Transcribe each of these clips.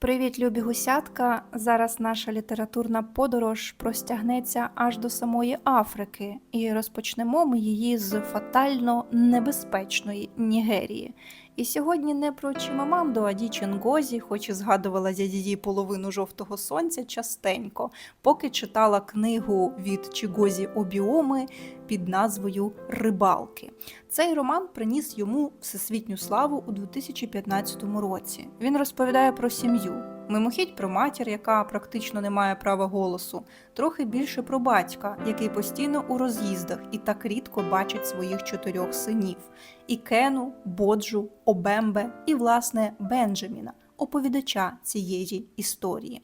Привіт, любі гусятка! Зараз наша літературна подорож простягнеться аж до самої Африки, і розпочнемо ми її з фатально небезпечної Нігерії. І сьогодні не про Чимаманду, а Дічі Нгозі, хоч і згадувала я її половину жовтого сонця частенько, поки читала книгу від Чігозі Обіоми під назвою Рибалки. Цей роман приніс йому всесвітню славу у 2015 році. Він розповідає про сім'ю. Мимохідь про матір, яка практично не має права голосу, трохи більше про батька, який постійно у роз'їздах і так рідко бачить своїх чотирьох синів: і Кену, Боджу, Обембе і, власне, Бенджаміна, оповідача цієї історії.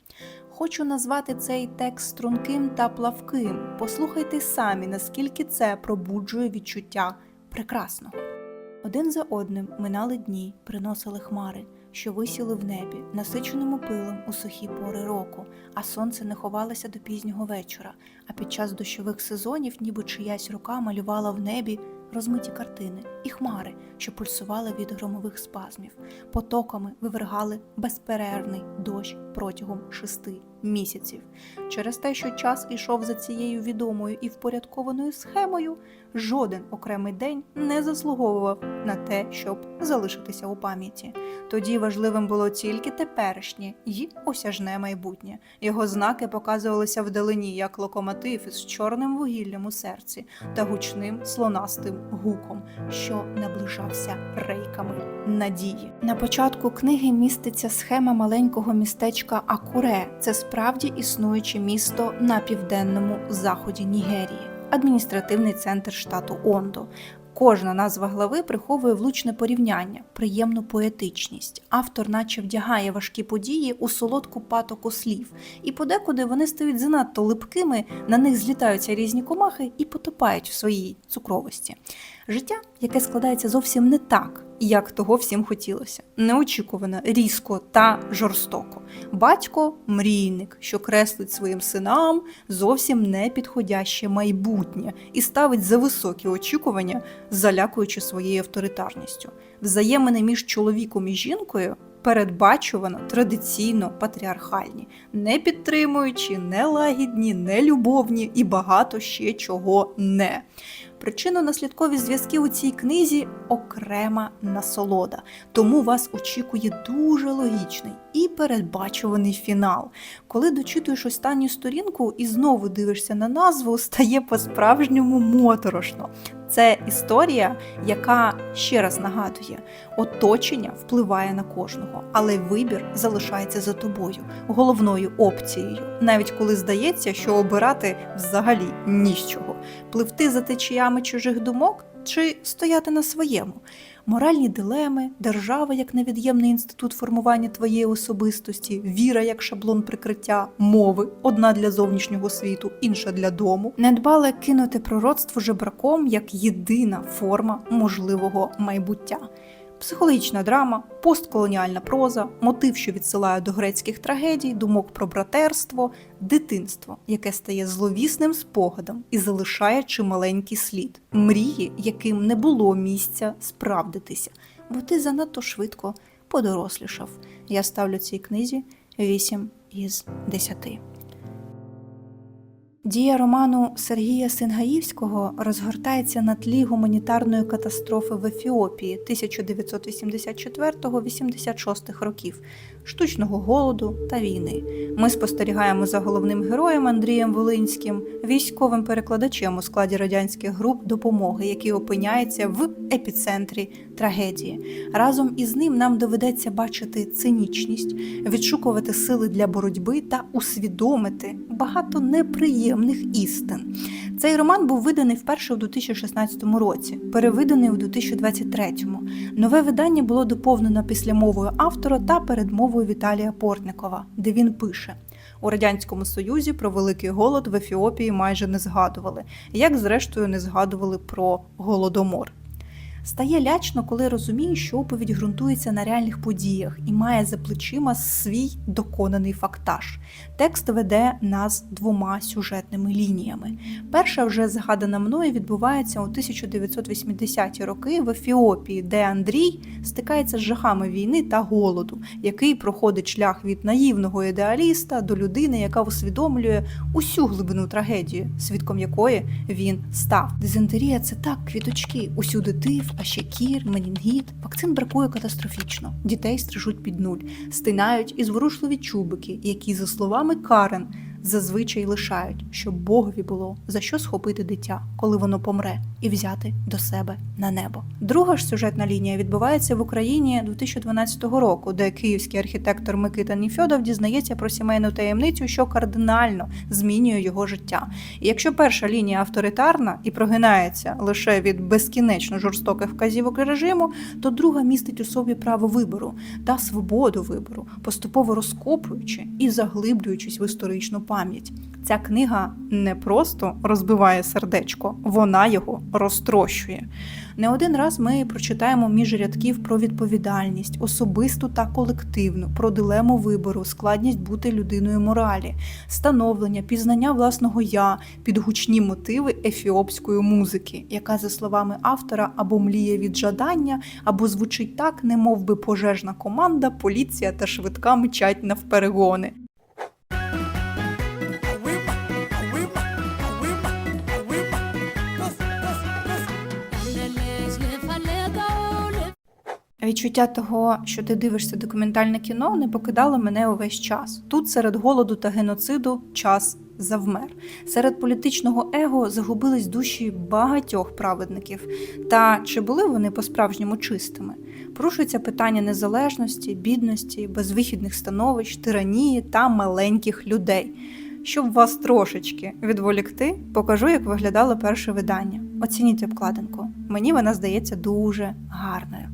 Хочу назвати цей текст струнким та плавким. Послухайте самі, наскільки це пробуджує відчуття прекрасного. Один за одним минали дні, приносили хмари, що висіли в небі, насиченому пилом у сухі пори року, а сонце не ховалося до пізнього вечора, а під час дощових сезонів ніби чиясь рука малювала в небі розмиті картини і хмари, що пульсували від громових спазмів, потоками вивергали безперервний дощ протягом шести місяців. Через те, що час ішов за цією відомою і впорядкованою схемою, жоден окремий день не заслуговував на те, щоб залишитися у пам'яті. Тоді важливим було тільки теперішнє й осяжне майбутнє. Його знаки показувалися вдалині як локомотив із чорним вугіллям у серці та гучним слонастим гуком, що наближався рейками надії. На початку книги міститься схема маленького містечка Акуре. Це справді існуюче місто на південному заході Нігерії, адміністративний центр штату Ондо. Кожна назва глави приховує влучне порівняння, приємну поетичність. Автор наче вдягає важкі події у солодку патоку слів, і подекуди вони стають занадто липкими, на них злітаються різні комахи і потопають в своїй цукровості. Життя, яке складається зовсім не так, як того всім хотілося, неочікувано, різко та жорстоко. Батько мрійник, що креслить своїм синам зовсім не підходяще майбутнє і ставить за високі очікування, залякуючи своєю авторитарністю. Взаємини між чоловіком і жінкою передбачувано традиційно патріархальні, не підтримуючи, нелагідні, нелюбовні і багато ще чого не. Причинно-наслідкові зв'язки у цій книзі окрема насолода, тому вас очікує дуже логічний і передбачуваний фінал. Коли дочитуєш останню сторінку і знову дивишся на назву, стає по-справжньому моторошно. Це історія, яка ще раз нагадує, оточення впливає на кожного, але вибір залишається за тобою, головною опцією, навіть коли здається, що обирати взагалі ні з чого, пливти за течіями чужих думок чи стояти на своєму. Моральні дилеми, держава як невід'ємний інститут формування твоєї особистості, віра як шаблон прикриття, мови одна для зовнішнього світу, інша для дому, недбале кинути пророцтво жебраком як єдина форма можливого майбуття. Психологічна драма, постколоніальна проза, мотив, що відсилає до грецьких трагедій, думок про братерство, дитинство, яке стає зловісним спогадом і залишає чималенький слід, мрії, яким не було місця справдитися, бо ти занадто швидко подорослішав. Я ставлю цій книзі 8 із 10. Дія роману Сергія Сингаївського розгортається на тлі гуманітарної катастрофи в Ефіопії 1984-86 років, штучного голоду та війни. Ми спостерігаємо за головним героєм Андрієм Волинським, військовим перекладачем у складі радянських груп допомоги, який опиняється в епіцентрі трагедії. Разом із ним нам доведеться бачити цинічність, відшукувати сили для боротьби та усвідомити багато неприємних істин. Цей роман був виданий вперше у 2016 році, перевиданий у 2023. Нове видання було доповнено післямовою автора та передмовою Віталія Портникова, де він пише. У радянському союзі про великий голод в Ефіопії майже не згадували, як зрештою не згадували про голодомор. Стає лячно, коли розумієш, що оповідь ґрунтується на реальних подіях і має за плечима свій доконаний фактаж. Текст веде нас двома сюжетними лініями. Перша, вже згадана мною, відбувається у 1980-ті роки в Ефіопії, де Андрій стикається з жахами війни та голоду, який проходить шлях від наївного ідеаліста до людини, яка усвідомлює усю глибину трагедії, свідком якої він став. Дизентерія це так, квіточки, усюди тиф, а ще кір, менінгіт. Вакцин бракує катастрофічно. Дітей стрижуть під нуль, стинають і зворушливі чубики, які, за словами Карен, зазвичай лишають, щоб Богові було за що схопити дитя, коли воно помре, і взяти до себе на небо. Друга ж сюжетна лінія відбувається в Україні 2012 року, де київський архітектор Микита Ніфьодов дізнається про сімейну таємницю, що кардинально змінює його життя. І якщо перша лінія авторитарна і прогинається лише від безкінечно жорстоких вказівок режиму, то друга містить у собі право вибору та свободу вибору, поступово розкопуючи і заглиблюючись в історичну пам'ять. Ця книга не просто розбиває сердечко, вона його розтрощує. Не один раз ми прочитаємо між рядків про відповідальність, особисту та колективну, про дилему вибору, складність бути людиною моралі, становлення, пізнання власного я, підгучні мотиви ефіопської музики, яка, за словами автора, або мліє від жадання, або звучить так, не мов би пожежна команда, поліція та швидка мчать навперегони. Відчуття того, що ти дивишся документальне кіно, не покидало мене увесь час. Тут серед голоду та геноциду час завмер. Серед політичного его загубились душі багатьох праведників. Та чи були вони по-справжньому чистими? Порушується питання незалежності, бідності, безвихідних становищ, тиранії та маленьких людей. Щоб вас трошечки відволікти, покажу, як виглядало перше видання. Оцініть обкладинку. Мені вона здається дуже гарною.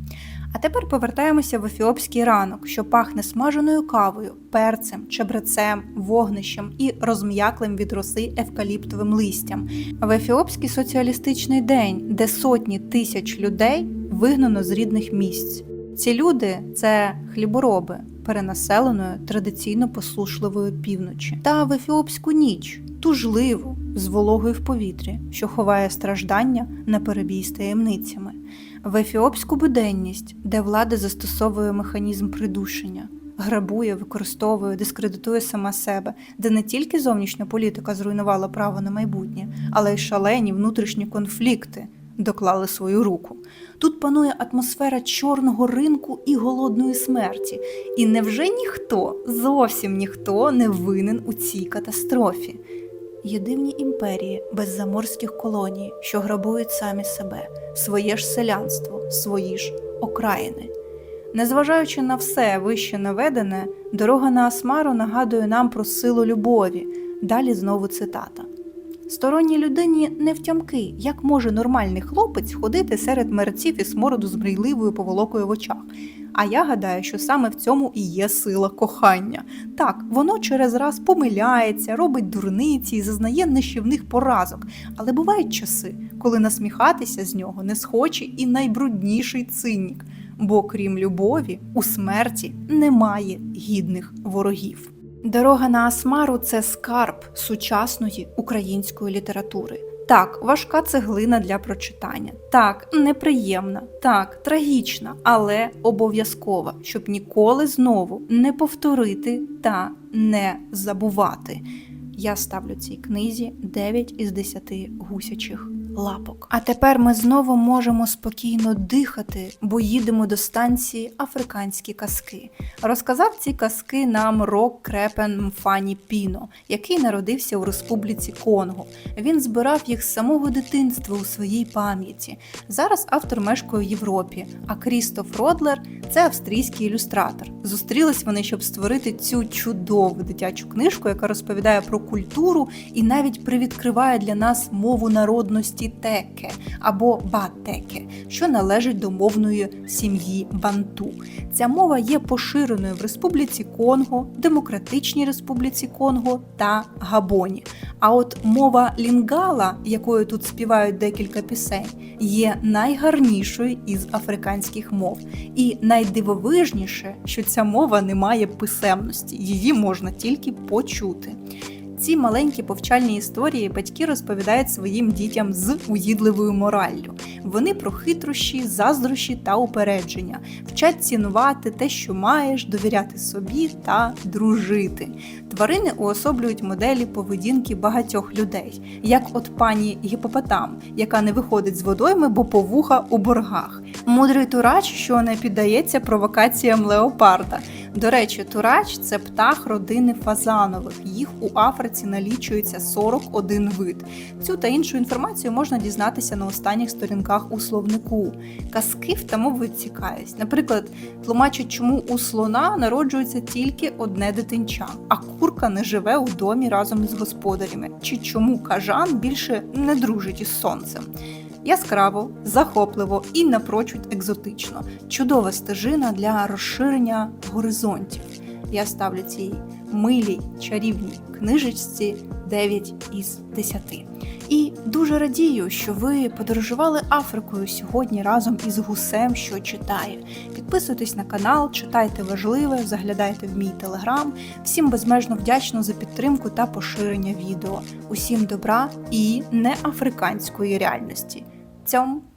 А тепер повертаємося в ефіопський ранок, що пахне смаженою кавою, перцем, чебрецем, вогнищем і розм'яклим від роси евкаліптовим листям. В ефіопський соціалістичний день, де сотні тисяч людей вигнано з рідних місць. Ці люди це хлібороби перенаселеної традиційно послушливої півночі, та в ефіопську ніч тужливу з вологою в повітрі, що ховає страждання на перебій з таємницями в ефіопську буденність, де влада застосовує механізм придушення, грабує, використовує, дискредитує сама себе, де не тільки зовнішня політика зруйнувала право на майбутнє, але й шалені внутрішні конфлікти доклали свою руку. Тут панує атмосфера чорного ринку і голодної смерті. І невже ніхто, зовсім ніхто не винен у цій катастрофі? Є дивні імперії без заморських колоній, що грабують самі себе, своє ж селянство, свої ж окраїни. Незважаючи на все вище наведене, дорога на Асмару нагадує нам про силу любові. Далі знову цитата. Сторонній людині не втямки, як може нормальний хлопець ходити серед мерців і смороду з мрійливою поволокою в очах. А я гадаю, що саме в цьому і є сила кохання. Так, воно через раз помиляється, робить дурниці і зазнає нищівних поразок. Але бувають часи, коли насміхатися з нього не схоче і найбрудніший цинік. Бо крім любові, у смерті немає гідних ворогів. Дорога на Асмару це скарб сучасної української літератури. Так, важка цеглина для прочитання. Так, неприємна, так, трагічна, але обов'язкова, щоб ніколи знову не повторити та не забувати. Я ставлю цій книзі 9 із 10 гусячих лапок. А тепер ми знову можемо спокійно дихати, бо їдемо до станції Африканські казки. Розказав ці казки нам Рок Крепен Мфані Піно, який народився у Республіці Конго. Він збирав їх з самого дитинства у своїй пам'яті. Зараз автор мешкає в Європі, а Крістоф Родлер це австрійський ілюстратор. Зустрілись вони, щоб створити цю чудову дитячу книжку, яка розповідає про культуру і навіть привідкриває для нас мову народності тітеке або батеке, що належить до мовної сім'ї банту. Ця мова є поширеною в Республіці Конго, Демократичній Республіці Конго та Габоні. А от мова лінгала, якою тут співають декілька пісень, є найгарнішою із африканських мов. І найдивовижніше, що ця мова не має писемності, її можна тільки почути. Ці маленькі повчальні історії батьки розповідають своїм дітям з уїдливою мораллю. Вони про хитрощі, заздрощі та упередження, вчать цінувати те, що маєш, довіряти собі та дружити. Тварини уособлюють моделі поведінки багатьох людей, як от пані гіпопотам, яка не виходить з водойми, бо повуха у боргах. Мудрий турач, що не піддається провокаціям леопарда. До речі, турач це птах родини фазанових. Їх у Африці налічується 41 вид. Цю та іншу інформацію можна дізнатися на останніх сторінках у словнику. Казки втамовують цікавість. Наприклад, тлумачать, чому у слона народжується тільки одне дитинча, а курка не живе у домі разом із господарями, чи чому кажан більше не дружить із сонцем. Яскраво, захопливо і напрочуд екзотично. Чудова стежина для розширення горизонтів. Я ставлю цій милій чарівній книжечці 9 із 10. І дуже радію, що ви подорожували Африкою сьогодні разом із гусем, що читає. Підписуйтесь на канал, читайте важливе, заглядайте в мій телеграм. Всім безмежно вдячно за підтримку та поширення відео. Усім добра і не африканської реальності. 将